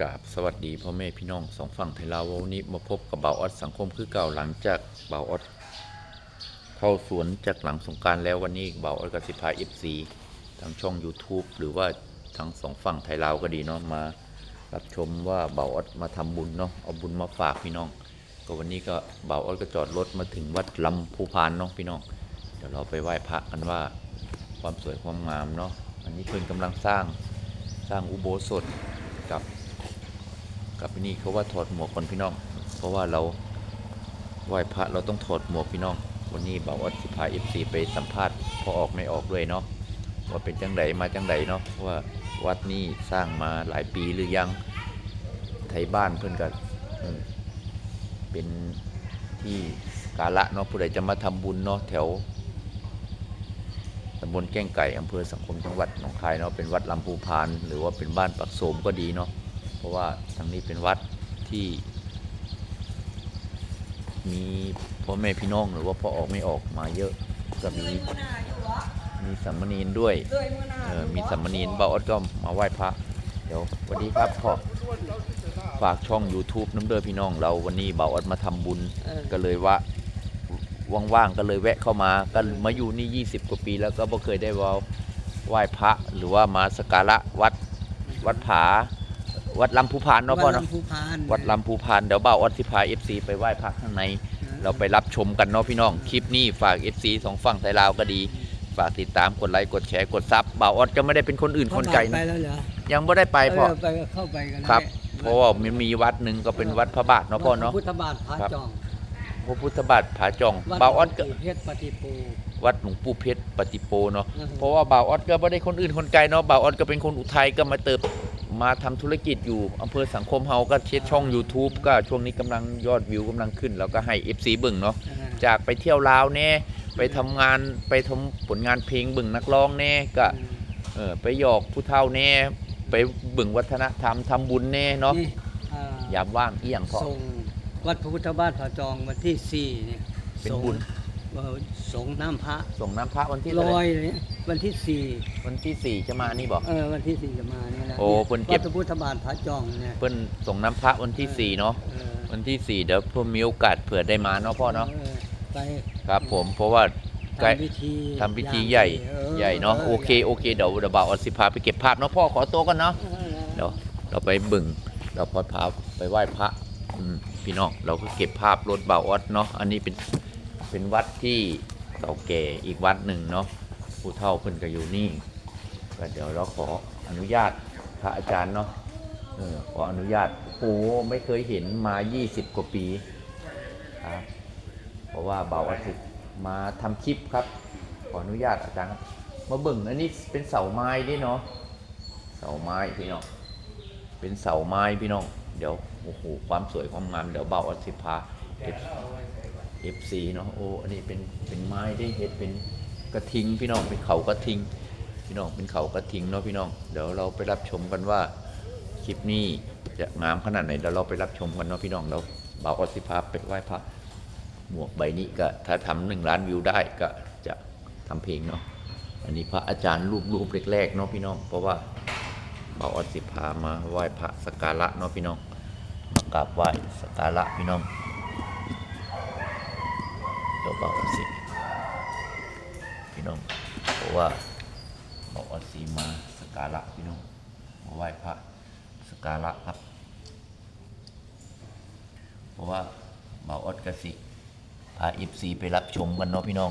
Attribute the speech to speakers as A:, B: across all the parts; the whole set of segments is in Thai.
A: กราบสวัสดีพ่อแม่พี่น้องสองฝั่งไทยลาววันนี้มาพบกับเบาออดสังคมคือเก่าหลังจากเบาออดเข้าสวนจากหลังสงการแล้ววันนี้เบาออดกับสิพาเอฟซีทางช่อง YouTube หรือว่าทั้งสองฝั่งไทยลาวก็ดีเนาะมารับชมว่าเบาออดมาทำบุญเนาะเอาบุญมาฝากพี่น้อง ก็วันนี้ก็เบาออดก็จอดรถมาถึงวัดลำภูพานเนาะพี่น้องเดี๋ยวเราไปไหว้พระกันว่าความสวยความงามเนาะอันนี้เพิ่นกำลังสร้างสร้างอุโบสถกับ กับนี่เขาว่าถอดหมวกคนพี่น้อง เพราะว่าเราไหว้พระเราต้องถอดหมวกพี่น้อง วันนี้บอกว่าสิพาเอฟซีไปสัมภาษณ์พอออกไม่ออกด้วยเนาะว่าเป็นจังไดมาจังไดเนาะว่าวัดนี้สร้างมาหลายปีหรือยังไทยบ้านเพื่อนก็เออเป็นที่กาละเนาะผู้ใดจะมาทำบุญเนาะแถวตำบลแก้งไก่อำเภอสังคมจังหวัดหนองคายเนาะเป็นวัดลำพูพาน หรือว่าเป็นบ้านปักโสมก็ดีเนาะ เพราะว่าทางนี้เป็นวัดที่ มีพ่อแม่พี่น้องหรือว่าพ่อออกไม่ออกมาเยอะก็มีมีสัมมณีนด้วยเออมีสัมมณีนเบาออดก็มาไหว้พระ เดี๋ยววัสดีครับพ่อฝากช่อง YouTube น้ำเด้อพี่น้องเราวันนี้เบาออดมาทำบุญก็เลยว่าว่างๆก็เลยแวะเข้ามาก็มาอยู่นี่ 20 กว่าปีแล้วก็บ่เคยได้ว่าไหว้พระหรือว่ามาสักการะวัดวัดผา วัดลำพูพานเนาะพ่อเนาะ
B: วัดลำพูพาน
A: วัดลำพูพานเดี๋ยวบ่าวออดสิพา FC ไปไหว้พระข้างใน เราไปรับชมกันเนาะพี่น้อง คลิปนี้ฝาก FC สองฝั่งไทยลาวก็ดี ฝากติดตามกดไลค์กดแชร์กดซับบ่าวออดก็ไม่ได้เป็นคนอื่นคนไกล
B: ไป
A: นะ
B: แล้วเหรอ
A: ยังไม่ได้ไปพ่อ
B: เไปก็เข้าไปกัน
A: ครับ
B: แหละ
A: เพราะว่ามันมีวัดหนึ่งก็เป็นวัดพระบาทเนาะพ่อเนาะ
B: วัดพุทธบาทผา
A: ครับ
B: จอง
A: พระพุทธบาทผาจอง
B: วัด
A: บ่าวออดก็
B: เพชรปฏิปู
A: วัดหลวงปู่เพชรปฏิโปเนาะ
B: อือฮึ
A: เพราะว่าบ่าวออดก็ไม่ได้คนอื่นคนไกลเนาะบ่าวออดก็เป็นคนอุทัยก็มาเติบมาทำธุรกิจอยู่อำเภอสังคมเฮาก็เช็ดช่อง YouTube ก็ช่วงนี้กำลังยอดวิวกำลังขึ้น แล้วก็ให้ FC เบิ่งเนาะ
B: อ่า
A: จากไปเที่ยวลาวแน่ไปทำงานไปทำผลงานเพลงเบิ่งนักร้องแน่ก็เออไปหยอกผู้เฒ่าแน่ไปเบิ่งวัฒนธรรมทำบุญแน่เนาะ
B: นี่อ่ายา
A: มว่างเอี้ยงเพราะ
B: ส่งวัดพระพุทธบาทผาจองวันที่สี่เนี่ย
A: เป็น
B: ส่ง
A: บุญ
B: เอ่อ สงน้ำพระ
A: ส่งน้ำพระวันที่
B: ล
A: เท่าไห
B: อ
A: ร่
B: ยเนี่ยวันที่สี่
A: วันที่สี่จะมานี่บอก
B: เออวันที่สี่จะมาเนี่ยนะ
A: โอ้เพิ่นเก็
B: วั
A: บ
B: ดพระพุทธบาทผาจองเนี่ย
A: เพิ่นส่งน้ำพระวันที่สี่เนาะ
B: เออ
A: วันที่สี่เดี๋ยวผมมีโอกาสเผื่อได้มาเนาะพ่อเนาะ
B: ออไป
A: ครับผมเพราะว่า ใกล้
B: ทำพิธี
A: ทำพิธีใหญ่
B: ออ
A: ใหญ่เนาะโอเคโอเคเดี๋ยวเดี๋ยวบ่าวอสิพาไปเก็บภาพเนาะพ่อขอตัวกันเนาะ
B: เออ
A: เดี๋ยวเราไปบึงเราพอพาไปไหว้พระอืมพี่น้องเราก็เก็บภาพรถบ่าวอดเนาะอันนี้เป็น เป็นวัดที่เก่าแก่อีกวัดหนึ่งเนาะผู้เฒ่าเพิ่นก็อยู่นี่ก็เดี๋ยวเราขออนุญาตพระอาจารย์เนาะเออขออนุญาตโอ้โหไม่เคยเห็นมา 20 กว่าปีครับเพราะว่าเบ่าวอดสิมาทำคลิปครับ ขออนุญาตอาจารย์ครับมาเบิ่งอันนี้เป็นเสาไม้ด้วยเนาะเสาไม้พี่น้องเป็นเสาไม้พี่น้องเดี๋ยวโอ้โหความสวยความงามเดี๋ยวเบาอสิพาเก็บ เอฟซีเนาะโอ้อันนี้เป็นเป็นไม้ได้เห็ดเป็นกระทิงพี่น้องเป็นเขากระทิง พี่น้องเป็นเขากระทิงเนาะพี่น้องเดี๋ยวเราไปรับชมกันว่าคลิปนี้จะงามขนาดไหนเดี๋ยวเราไปรับชมกันเนาะพี่น้องเราเบาวอสิพาไปไหว้พระหมวกใบนี้ก็ถ้าทำหนึ่งล้านวิวได้ก็จะทำเพลงเนาะอันนี้พระอาจารย์รูปรูปแรกๆเนาะพี่น้อง เพราะว่าบ่าวอสิพามาไหว้พระสักการะเนาะพี่น้องมากราบไหว้สักการะพี่น้อง เบาสิพี่น้องเพราะว่าบ่าวอดสิมาสการะพี่น้องมาไหว้พระสการะครับ เพราะว่าบ่าวอดกสิพาเอฟซีไปรับชมกันเนาะพี่น้อง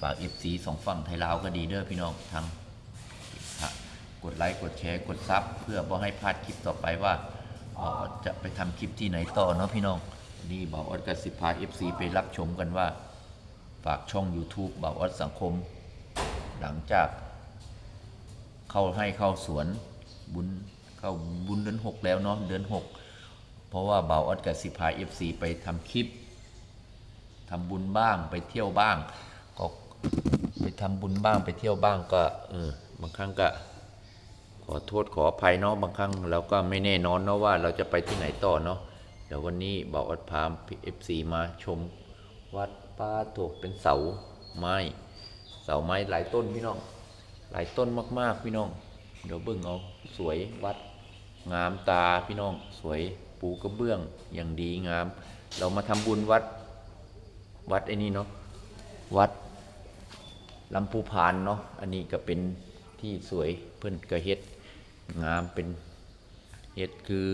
A: ฝากเอฟซีสองฝั่งไทยลาวก็ดีเด้อพี่น้องทางกดไลค์กดแชร์กดซับเพื่อบ่ให้พลาดคลิปต่อไปว่าจะไปทำคลิปที่ไหนต่อเนาะพี่น้องนี่บ่าวอดกสิพาเอฟซีไปรับชมกันว่าากช่อง YouTube บ่าวออดสังคม หลังจากเข้าให้เข้าสวนบุญเข้าบุญเดือนหกแล้วเนาะเดือนหกเพราะว่าบ่าวออดกับสิพาเอฟซีไปทำคลิปทำบุญบ้างไปเที่ยวบ้าง ก็ไปทำบุญบ้างไปเที่ยวบ้างก็เออบางครั้งก็ขอโทษขออภัยเนาะบางครั้งเราก็ไม่แน่นอนเนาะว่าเราจะไปที่ไหนต่อเนาะเดี๋ยววันนี้บอกวัดพาเอฟซีมาชมวัด ป้าถูกเป็นเสาไม้ เสาไม้หลายต้นพี่น้อง หลายต้นมาก ๆ พี่น้อง เดี๋ยวเบิ่งเอาสวยวัดงามตาพี่น้อง สวยปูกระเบื้องอย่างดีงาม เรามาทำบุญวัดวัดไอ้นี่เนาะวัดลำพูพานเนาะอันนี้ก็เป็นที่สวยเพิ่อนก็เฮ็ดงามเป็นเฮ็ดคือ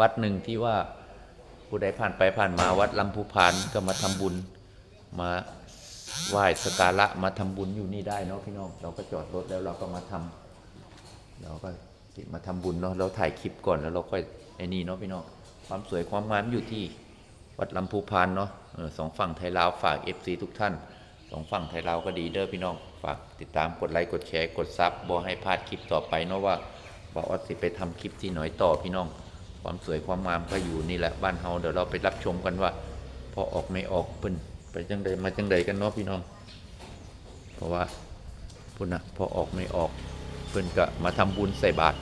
A: วัดหนึ่งที่ว่าผู้ใดผ่านไปผ่านมาวัดลำพูพานก็มาทำบุญ มาไหว้สการะมาทำบุญอยู่นี่ได้เนาะพี่น้อง เราก็จอดรถแล้วเราก็มาทำเราก็มาทำบุญเนาะเราถ่ายคลิปก่อนแล้วเราค่อยไอ้นี่เนาะพี่น้องความสวยความงามอยู่ที่วัดลำพูพานเนาะสองฝั่งไทยลาวฝาก FC ทุกท่านสองฝั่งไทยลาวก็ดีเด้อพี่น้องฝากติดตามกดไลค์กดแชร์กดซับบอให้พลาดคลิปต่อไปเนาะว่าบออสสิไปทำคลิปที่หน่อยต่อพี่น้อง ความสวยความงามก็อยู่นี่แหละบ้านเฮาเดี๋ยวเราไปรับชมกันว่า พอออกไม่ออกเพิ่น ไปจังใดมาจังใดกันเนาะพี่น้อง เพราะว่าพุ่นนะพอออกไม่ออกเพื่อนก็มาทำบุญใส่บาตร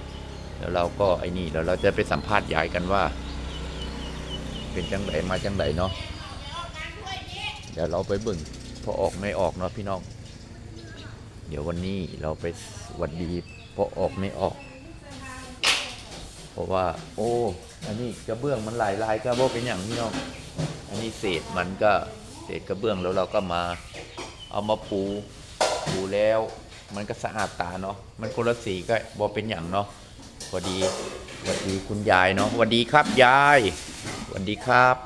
A: แล้วเราก็ไอ้นี่แล้วเราจะไปสัมภาษณ์ยายกันว่า เป็นจังไดมาจังไดเนาะเดี๋ยวเราไปบิ่งพอออกไม่ออกเนาะพี่น้อง เดี๋ยววันนี้เราไปสวัสดีพอออกไม่ออก เพราะว่า โอ้ อันนี้กระเบื้องมันหลายลายก็บ่เป็นอย่างพี่น้อง อันนี้เศษมันก็ เศษกระเบื้องแล้วเราก็มาเอามาปูปูแล้ว มันก็สะอาดตาเนาะมันคนละสีก็บอเป็นอย่างเนาะพอดีสวัสดีคุณยายเนาะสวัสดีครับยายสวัสดีครับ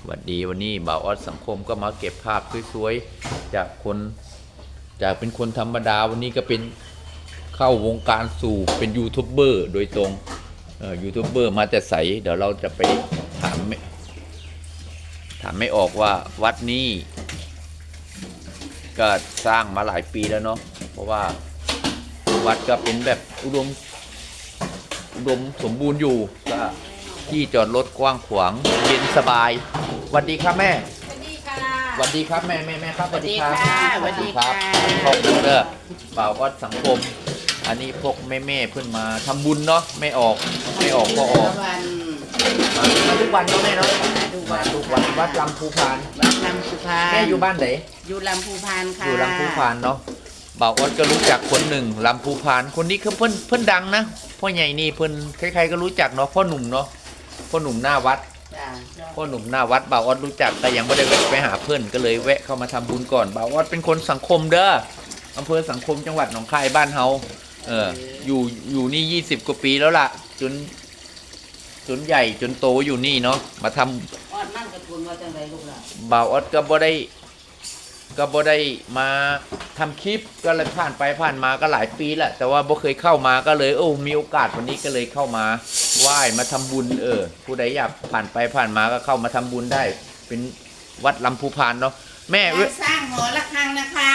A: สวัสดีวันนี้บ่าวออดสังคมก็มาเก็บภาพสวยๆจากคนจากเป็นคนธรรมดาวันนี้ก็เป็นเข้าวงการสู่เป็นยูทูบเบอร์โดยตรงยูทูบเบอร์มาแต่ใสเดี๋ยวเราจะไปถาม ถามไม่ออกว่าวัดนี้ ก็สร้างมาหลายปีแล้วเนาะเพราะว่าวัดก็เป็นแบบอุดมอุดมสมบูรณ์อยู่ก็ที่จอดรถกว้างขวางเย็นสบายสวัสดีครับแม่
C: สวัสดีค่ะ
A: สวัสดีครับแม่แม่แม่ครับ
C: สวัสดีค่ะ
A: สวัสดีครับ
C: สวัสดี
A: ขอบ
C: ค่ะ
A: คุณเด้อบ่าววัดสังคม อันนี้พวกแม่แม่ๆเพิ่นมาทำบุญเนาะไม่ออกไม่ออกก็ออก
C: วัน
A: มามาทุกวันเนาะแม่เนาะ
C: ดู
A: มา
C: วัน
A: ทุกวันวัดลำพูพาน
C: วัดลำพูพาน
A: แม่อยู่บ้านไหน
C: อยู่ลำพูพานค่ะ
A: อยู่ลำพูพานเนาะบ่าวออดก็รู้จักคนหนึ่งลำพูพานคนนี้คือเพิ่นเพิ่นดังนะพ่อใหญ่นี่เพิ่นใครๆก็รู้จักเนาะพ่อหนุ่มเนาะพ่อหนุ่มหน้าวัด
C: จ้ะ
A: พ่อหนุ่มหน้าวัดบ่าวออดรู้จักแต่ยังไม่ได้แวะไปหาเพื่อนก็เลยแวะเข้ามาทำบุญก่อนบ่าวออดเป็นคนสังคมเด้ออำเภอสังคมจังหวัดหนองคายบ้านเฮาเอออยู่อยู่นี่ยี่สิบกว่าปีแล้วล่ะ จน จนใหญ่จนโตอยู่นี่เนาะมาทำ
C: ออดมั่นกับคุณว่าจังไรลูกล่ะ
A: บ่าวออดก็บ่ได้ ก็บ่ได้มาทำคลิปก็เลยผ่านไปผ่านมาก็หลายปีแหละแต่ว่าบ่เคยเข้ามาก็เลยโอ้มีโอกาสวันนี้ก็เลยเข้ามาไหว้มาทำบุญเออ ผู้ใดอยากผ่านไปผ่านมาก็เข้ามาทำบุญได้ เป็นวัดลำพูพานเนาะแม่เว้ย
C: การสร้างหอระฆังนะคะ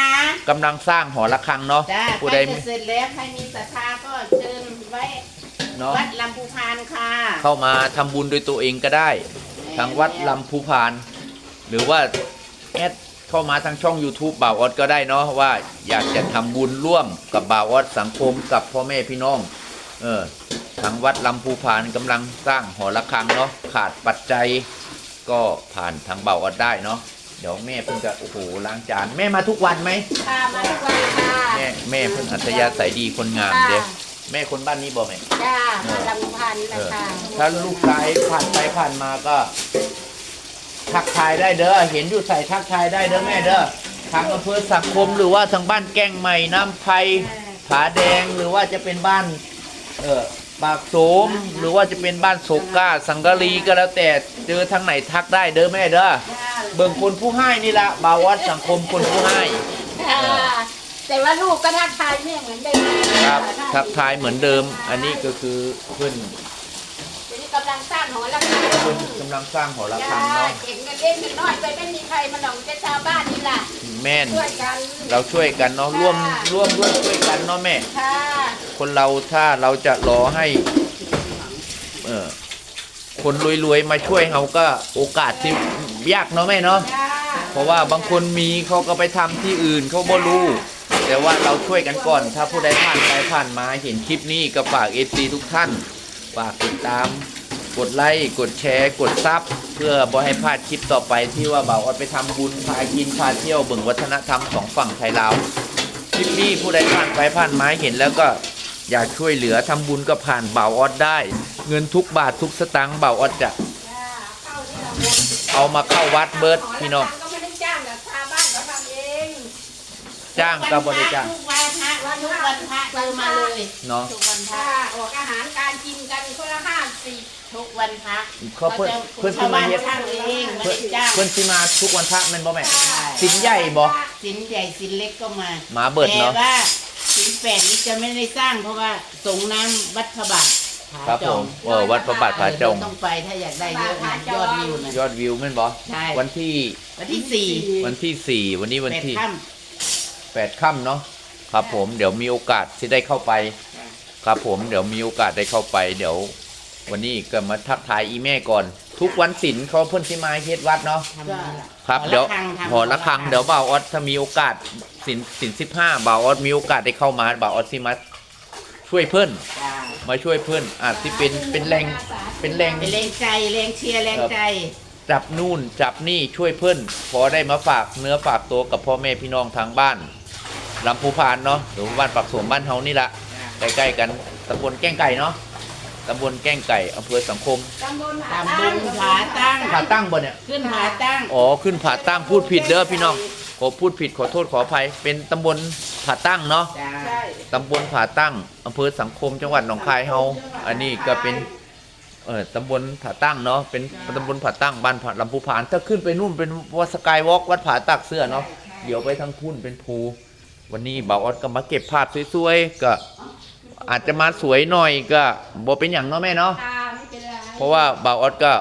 A: กำลังสร้างหอระฆังเนาะ
C: จ้า
A: ผู้
C: ใก
A: ใด
C: ล้จะเสร็จแล้วใครมีศรัทธาก็เชิญไว้
A: เนาะ
C: วัดลำพูพานค่ะ
A: เข้ามาทำบุญโดยตัวเองก็ได้ ทางวัดลำพูพาน หรือว่าแอดเข้ามาทางช่อง YouTube บ่าวออดก็ได้เนาะว่าอยากจะทำบุญร่วมกับบ่าวออดสังคมกับพ่อแม่พี่น้อง เออทางวัดลำพูพานกำลังสร้างหอระฆังเนาะขาดปัจจัยก็ผ่านทางบ่าวออดได้เนาะเดี๋ยวแม่เพิ่งจะโอ้โหล้างจานแม่มาทุกวันไหม
C: ค่ะมาทุกวันค่ะ
A: แม่แม่เพิ่งอัธยาศัยดีคนงามเด้ แม่คนบ้านนี้บ่แม่
C: จ้ามาลำพูพาน
A: เอ
C: นะ
A: อ
C: คะ
A: ถ้าลูกชายผ่านไปผ่านมาก็ ทักทายได้เด้อเห็นอยู่ใส่ทักทายได้เด้อแม่เด้อทางอำเภอสังคมหรือว่าทางบ้านแก้งใหม่น้ำไผ่ผาแดงหรือว่าจะเป็นบ้าน เออปากโสมหรือว่าจะเป็นบ้านโศกก้าสังกะรีก็แล้วแต่เจอทางไหนทักได้เด้อแม่เด้อ
C: จ้า
A: เบิ่งคนผู้ให้นี่ละบาวัดสังคมคนผู้ให้
C: ค่ะ แต่ว่าลูกก็ทักทายแม่เหมือนเดิม
A: ครับทักทายเหมือนเดิม อันนี้ก็คือเพื่อน
C: เดี๋ยวนี้กำลังสร้างหอระฆัง
A: เพื่อนกำลังสร้างหอระฆั
C: จ้าง
A: เนาะ
C: เก่งกันเล่นกันน้อยไปไม่มีใครมาหลงจะชาวบ้านนี่ล่ะ
A: แม่น
C: ช่วยกัน
A: เราช่วยกันเนาะร่วมร่วมด้วยช่วยกันเนาะแม่
C: ค่ะ
A: คนเราถ้าเราจะรอให้เออคนรวยๆมาช่วยเขาก็โอกาสที่ยากเนาะแม่เนาะ
C: จ้า
A: เพราะว่าบางคนมีเขาก็ไปทำที่อื่นเขาบ่รู้ แต่ว่าเราช่วยกันก่อน ถ้าผู้ใดผ่านไปผ่านมาเห็นคลิปนี้ก็ฝากเอซีทุกท่าน ฝากติดตาม กดไลค์กดแชร์ กดซับเพื่อบ่ให้พลาดคลิปต่อไปที่ว่าบ่าวออดไปทำบุญพากินพาเที่ยวเบิ่งวัฒนธรรมสองฝั่งไทยลาวคลิปนี้ผู้ใดผ่านไปผ่านมาเห็นแล้วก็อยากช่วยเหลือทำบุญก็ผ่านบ่าวออดได้ เงินทุกบาททุกสตางค์บ่าวออดจะ
C: เข้าที่เราหมด
A: เอามาเข้าวัดเบิร์ดพี่น้อง
C: ก็ไม่ได้จ้างแต่ชาวบ้านเขาทำเอง
A: จ้างก็บริจาค
D: ทุกวันพระวันทุกวันพระซื้อมาเลย
A: เนาะ
D: ทุกวันพ
C: ถ้า
D: ระ
C: ออกอาหารการกินกันคนละห้าสิบ
D: ทุกวันพระ
A: เขาเพื่อน
D: จะ
A: เพื่อน
D: ชา
A: สิ
D: ว
A: มา
D: บ้าน
A: เฮ็ด
D: ช่างเองไม่
A: เพื่อน
D: ได้จ้าง
A: เพื่อนสิมาทุกวันพระแม่นบ่แม่สินใหญ่บ่
D: สินใหญ่สินเล็กก็มา
A: หมาเบิดเนาะ
D: แต่ว่าสินแปดนี้จะไม่ได้สร้างเพราะว่าส่งน้ำวัดพระบาทผา
A: ครับ
D: จ
A: ผ
D: อง
A: มเออวัดพระบาทผาจง
D: ต้องไปถ้าอยากได้เยอะนะยอดวิวนะ
A: ยอดวิวแม่นบ่
D: ใช่
A: วันที่
D: วันที่สี่
A: วันที่สี่วันนี้วัน
D: แปด
A: ที่
D: ค่
A: แปดค่ำเนาะครับผมเดี๋ยวมีโอกาสที่ได้เข้าไป ครับผมเดี๋ยวมีโอกาสได้เข้าไป เดี๋ยว วันนี้ก็มาทักทายอีแม่ก่อน ทุกวันศิลเขาเพิ่นสิมาเฮ็ดวัดเนาะำ
D: ทำนี่แหละ
A: ครับ
D: หอ
A: เดี๋ยว
D: ระฆังทำ
A: หอละครังเดี๋ยวบ่าวออดถ้ามีโอกาสศิลศิลสิบห้าบ่าวออดมีโอกาสได้เข้ามาบ่าวออดสิมาช่วยเพิ่น
D: จ้า
A: มาช่วยเพิ่นอาจสิเป็นเป็นแรงเป็นแรง
D: เป็นแรงใจแรงเชียร์แรงใจ
A: จับนู่นจับนี่ช่วยเพิ่นพอได้มาฝากเนื้อฝากตัวกับพ่อแม่พี่น้องทางบ้าน ลำพูพานเนาะหรือว่าบ้านปักสวมบ้านเฮานี่ละใกล้ๆกันตำบลแก้งไก่เนาะตำบลแก้งไก่อำเภอสังคม
C: ตำบล
D: ตำบลผาตั้ง
A: ผาตั้งบ่เนี่ย
D: ขึ้นผาตั้ง
A: อ๋อขึ้นผาตั้งพูดผิดเด้อพี่น้องขอพูดผิดขอโทษขออภัย เป็นตำบลผาตั้งเนาะ
D: จ้า
C: ใช่
A: ตำบลผาตั้งอำเภอสังคมจังหวัดหนองคายเฮาอันนี้ก็เป็นเออตำบลผาตั้งเนาะเป็นตำบลผาตั้งบ้านผาลำพูพานถ้าขึ้นไปนู่นเป็นวัดสกายวอล์กวัดผาตักเสื้อเนาะเดี๋ยวไปทางพุ่นเป็นภู วันนี้บ่าวออดก็มาเก็บภาพสวยๆก็อาจจะมาสวยหน่อยก็บ่เป็นอย่างเนาะแม่เนาะ
C: ค่ะไม่เป็นไร
A: เพราะว่าบ่าวออดก็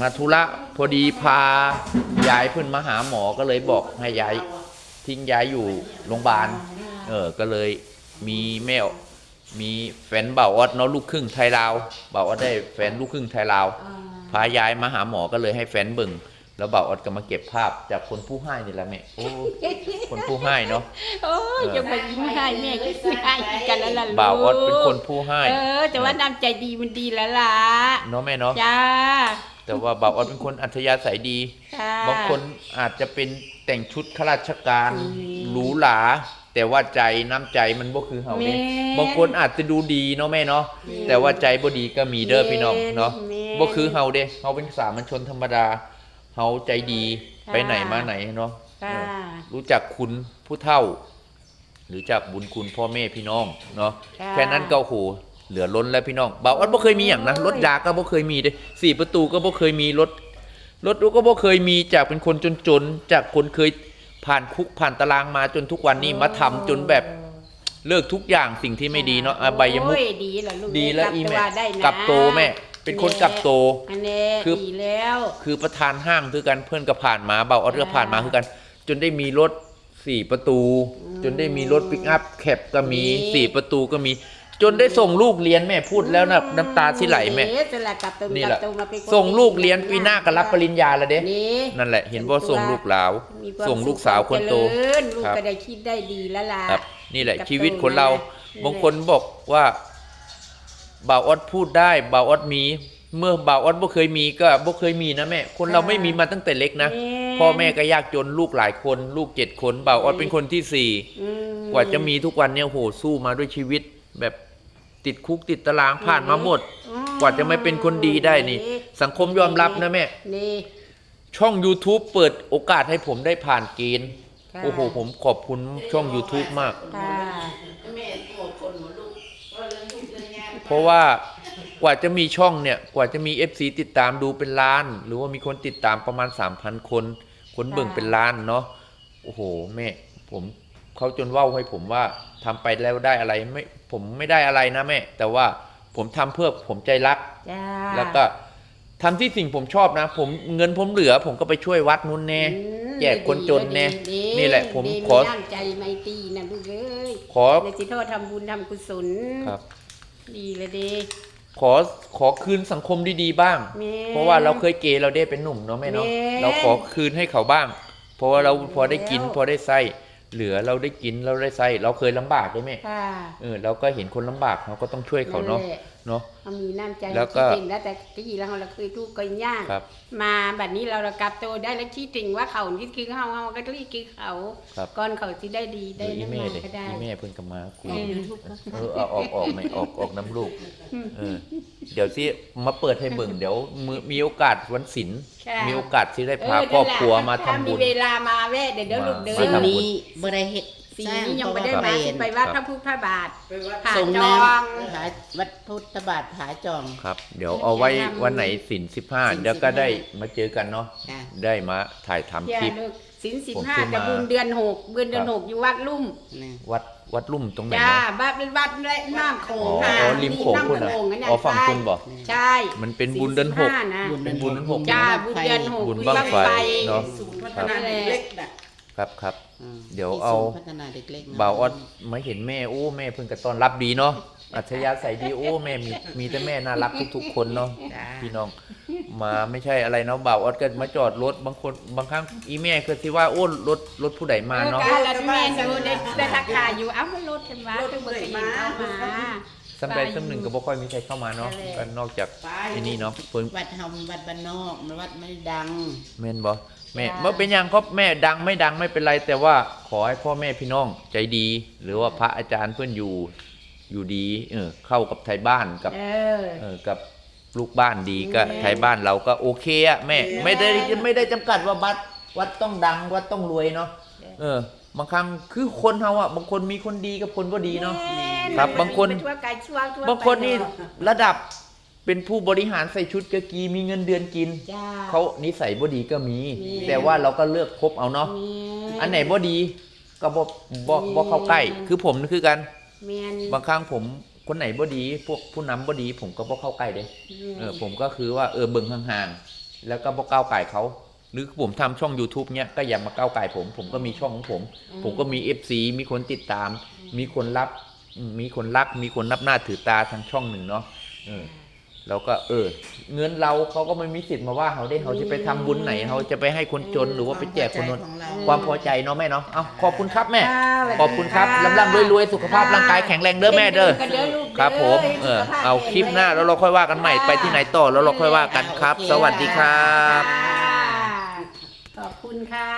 A: มาธุระพอดีพายายเพิ่นมาหาหมอก็เลยบอกให้ยายทิ้งยายอยู่โรงพยาบาลเออก็เลยมีแม่มีแฟนบ่าวออดเนาะลูกครึ่งไทยลาวบ่าวออดได้แฟนลูกครึ่งไทยลาว
C: อ่า
A: พายายมาหาหมอก็เลยให้แฟนเบิ่ง แล้วบ่าวออดก็มาเก็บภาพจากคนผู้ให้นี่แหละแม่โอ้คนผู้ให้เนาะ
C: โอ้ยจะมายิ้มให้แม่ก็ยิ้มให้กันแล้วล่ะลูก
A: บ่าวออดเป็นคนผู้ให้
C: เออ แต่ว่าน้ำใจดีมันดีแล้วล่ะ
A: เนาะแม่เนาะ
C: จ้า
A: แต่ว่าบ่าวออดเป็นคนอัธยาศัยดี
C: ค่ะ
A: บางคนอาจจะเป็นแต่งชุดข้าราชการ
C: อืม
A: หรูหรา แต่ว่าใจน้ำใจมันบ่คือเฮาเด้
C: แม่น
A: บางคนอาจจะดูดีเนาะแม่เนาะ แต่ว่าใจบ่ดีก็มีเด้อพี่น้องเนาะ
C: แม่น
A: บ่คือเฮาเด้เฮาเป็นสามัญชนธรรมดา เฮาใจดี
C: ค่ะ
A: ไปไหนมาไหนเนาะ
C: ค่ะ
A: เออรู้จักคุณผู้เฒ่า หรือจักบุญคุณพ่อแม่พี่น้องเนาะ
C: ค่ะ
A: แค่นั้นก็โอ้โหเหลือล้นแล้วพี่น้องบ่าวอันบ่เคยมีอย่างนะรถยาก็บ่เคยมีเด้สี่ประตูก็บ่เคยมีรถรถก็บ่เคยมีจากเป็นคนจนๆจากคนเคยผ่านคุกผ่านตารางมาจนทุกวันนี้มาทำจนแบบเลิกทุกอย่างสิ่งที่ไม่ดีเนาะอะใบายมุก
C: โอ้ดีแล้วลูก
A: ดีแล้ว
C: กบ
A: อีแม่
C: ตัวได้นะ
A: กลับโตแม่ เป็นคนกลับโต
C: อันนี้
A: คือ
C: ดีแล้ว
A: คือประธานห้างคือกันเพื่อนก็ผ่านมาเบาออดก็ผ่านมาคือกัน จนได้มีรถสี่ประตู จนได้มีรถปิกอัพแคปก็มี สี่ประตูก็มี จนได้ส่งลูกเรียนแม่พูดแล้วนะน้ำตาที่ไหลแม่
C: เอ๊ะจะละกลับตัว
A: นี่
C: ก
A: แห
C: ลั
A: ละ
C: บตัวมาเป็นคน
A: ส่งลูกเรียนปีหน้าก็รับปริญญาแล้วเด้
C: นี่
A: นั่นแหละ เห็นว่าส่งลูกหลาว
C: มีความ
A: ส่งลูกสาวคนโต
C: สุขความเจริญลูก
A: ครับ
C: ก็ได้คิดได้ดีแล้วล่ะ
A: ครับนี่แหละ
C: กับ
A: ชีวิตคนเรา
C: โตนะ
A: บางคนบอกว่า บ่าวออดพูดได้บ่าวออดมี เมื่อบ่าวออดบ่เคยมีก็บ่เคยมีนะแม่ คนเราไม่มีมาตั้งแต่เล็กนะ
C: แม่
A: พ่อแม่ก็ยากจนลูกหลายคน ลูกเจ็ดคนบ่าวออดเป็นคนที่สี่
C: อืม
A: กว่าจะมีทุกวันเนี่ยโหสู้มาด้วยชีวิต แบบติดคุกติดตารางผ่านมาหมด
C: อืม
A: กว่าจะไม่เป็นคนดีได้นี่ สังคมยอมรับนะแม่
C: นี่
A: ช่อง YouTube เปิดโอกาสให้ผมได้ผ่านเกณฑ์
C: ค่ะ
A: โอ้โห ผมขอบคุณช่อง YouTube มาก
C: ค่ะ
D: แม่โกรธคนหัวลูกก็เรื่องลูก เรื่องยาก
A: เพราะว่ากว่าจะมีช่องเนี่ยกว่าจะมี FC ติดตามดูเป็นล้าน หรือว่ามีคนติดตามประมาณ 3,000 คน คนเบิ่งเป็นล้านเนาะโอ้โหแม่ผมเขาจนเว้าให้ผมว่าทำไปแล้วได้อะไรไม่ผมไม่ได้อะไรนะแม่ แต่ว่าผมทำเพื่อผมใจรัก
C: จ้า
A: แล้วก็ทำที่สิ่งผมชอบนะ ผมเงินผมเหลือ ผมก็ไปช่วยวัดนู้นแน่
C: อืม
A: แจกคนจนแน่
C: ดี
A: นี่แหละผม
C: ดี
A: ขอ
C: น้ำใจไมตรีนะลูกเอ้ย
A: ขอ
C: ในสิโทษทำบุญทำกุศล
A: ครับ
C: ดีเลยดี
A: ขอขอคืนสังคมดีๆบ้าง
C: แม่
A: เพราะว่าเราเคยเกย์เราได้เป็นหนุ่มเนาะแม่เนาะ
C: แม่
A: เราขอคืนให้เขาบ้าง เพราะว่าเราพอได้กิน
C: แล้ว
A: พอได้ไส้เหลือเราได้กินเราได้ไส้เราเคยลำบากด้วยแม่
C: ค่ะ
A: เออเราก็เห็นคนลำบากเราก็ต้องช่วยเขาเนาะ
C: แหล
A: เนาะ
C: เขามีน้ำใจ
A: แล้วก็
C: คิดถึงแล้วแต่ที่เราเราเคยทุกข์ก็ยาก
A: ครับ
C: มาบัดนี้เราระกลับตัวได้แล้วคิดถึงว่าเขานี่คือเฮาเฮาก็รีคือเขา
A: ครับ
C: ก่อนเขาที่ได้ดีได้
A: อี
C: น้ำ
A: แม่
C: มัน
A: เด็ก
C: ก็ได้
A: อีแม่เพิ่งกลับมาคุย
C: เออ
A: เออเอาออกออกไม่ออกออกน้ำลูกเออเดี๋ยวที่มาเปิดให้เบิ่งเดี๋ยวมือมีโอกาสวันศิลป์
C: ใช่
A: มีโอกาสที่ได้
C: เอ
A: พา
C: อ
A: ครอบครัว
C: นั่นแหละ
A: มา
C: ถ้
A: ทำบุ
C: มี
A: ญ
C: เวลามาแว่เดี๋ยวเดี๋ยวลูกเดิ
A: มา
D: สิ่
C: น
D: ง
A: ทำบุญ
D: นี้บ่ได้เฮ็ด
C: สี
D: สร้าง
C: นี้ยังไม่ได้
D: เพระ
C: มา
D: ว่
C: ที่ไปวัดพระพุทธบาทผา
D: ส่ง
C: จ
D: น้
C: องำ
D: ผาวัดพุทธบาทผาจอง
A: ครับ เดี๋ยวเอาไว้วันไหนศิลสิบห้า
D: ศีล
A: เดี๋ยวก็
D: 15
A: ได้มาเจอกันเนาะ
D: ค่ะ
A: ได้มาถ่ายทำ
C: เที่ย
A: คลิป
C: ลูกสินสิบ
A: ผม
C: ห้า
A: ซื้อมา
C: จะบุญเดือนหกบุญเดือน
A: ครับ
C: หกอยู่วัดลุ่ม
D: นี่
A: วัดวัดลุ่มตรงไหน
C: จ้า
A: เนาะ
C: บ้านเป็นวัดและน้ำโข
A: อ๋
C: ง
A: อ
C: ค่ะ
A: อ๋อริมโขงคุณ
C: น้ำ
A: อะ
C: โขงนั่นน่ะ
A: อ๋อฝั่ง
C: ใช่
A: คุณบอก
C: ใช่
A: มันเป็นบุญเดือนหก
C: สิบห้านะ
A: เป็นบุญหก
C: จ้าบุญเดือนหก
A: บุญบั้งไฟเนาะ
D: ศูนย์พัฒนาเด็กเล็กน่ะ
A: ครับครับ
D: อืม
A: เดี๋ยว
D: ที่
A: เอา
D: ศูนย์พัฒนาเด็กเล็กนะ
A: บ่าวออดไม่เห็นแม่โอ้แม่เพิ่งกระต้อนรับดีเนาะอัธยาศัยดีโอ้แม่มีมีแต่แม่น่ารักทุกๆคนเนาะ
D: จ้า
A: พี่น้องมาไม่ใช่อะไรเนาะบ่าวออดก็มาจอดรถบางคนบางครั้งอีแม่ก็สิว่าโอ้รถรถผู้ใดมาเนาะ
C: เออการละแม่ดูได้ได้ทักทายอยู่เอ้ามันรถกันวะเพิ่งบ่เคยเห็นเข้ามา
A: สำใดสำหนึ่งก็บ่ค่อยมีใครเข้ามาเนาะ
C: ใช่เลย
A: ก็นอกจากไอ้นี่เนาะเพิ่น
D: วัดเฮาวัดบ้านนอกมันวัดไม่ดัง
A: แม่นบ่ แม่เมื่อเป็นอย่างครับแม่ดังไม่ดังไม่เป็นไร แต่ว่าขอให้พ่อแม่พี่น้องใจดี หรือว่าพระอาจารย์เพื่อนอยู่อยู่ดี เออเข้ากับไทยบ้านกับ
C: เออ
A: เออกับลูกบ้านดีก็
C: แม่
A: ไทยบ้านเราก็โอเคอะแม่ ไม่ได้ไม่ได้จำกัดว่าวัดวัดต้องดังวัดต้องรวยเนาะเออบางครั้งคือคนเฮาอะบางคนมีคนดีกับคนบ่ดีเนาะ
C: แม่
A: ครับบางคน
C: ไปทั่วไกลทั่วทั่ว
A: บางคนนี่
C: ไปเาะ
A: ระดับ เป็นผู้บริหารใส่ชุดกะกีมีเงินเดือนกิน
C: จ้า
A: เขานิสัยบ่ดีก็มี
C: มี
A: แต่ว่าเราก็เลือกคบเอาเนาะ
C: มี
A: อันไหนบ่ดีก็บ่บ่บ่เข้าใกล้ คือผมนี่คือกัน
C: แม่น
A: บางครั้งผมคนไหนบ่ดี พวกผู้นำบ่ดี ผมก็บ่เข้าใกล้เด้ เออผมก็คือว่าเออเบิ่งห่างๆ แล้วก็บ่ก้าวไก่ายเขา หรือผมทำช่อง YouTube เนี้ยก็อย่ามาก้าวไก่ายผม ผมก็มีช่องของผม ผมก็มี FC มีคนติดตาม มีคนรับอืมมีคนรัก มีคนนับหน้าถือตาทางช่องหนึ่งเนาะเออ แล้วก็เออ เงินเราเขาก็ไม่มีสิทธิ์มาว่าเขาได้เขาจะไปทำบุญไหนเขาจะไปให้คนจนหรือว่าไปแจกคนนู้น
D: ของเรา
A: ความพอใจเนาะแม่เนาะเอาขอบคุณครับแม่
C: จ้าสวัสดี
A: ขอบคุณครับลำลำรวยๆสุขภาพร่างกายแข็งแรงเด้อแม่เด้อ
C: กันเด้อลูกเด้อ
A: ครับผมเออเอาคลิปหน้าแล้วเราค่อยว่ากันใหม่ไปที่ไหนต่อแล้วเราค่อยว่ากันครับ สวัสดีครับ
C: ขอบคุณค่ะ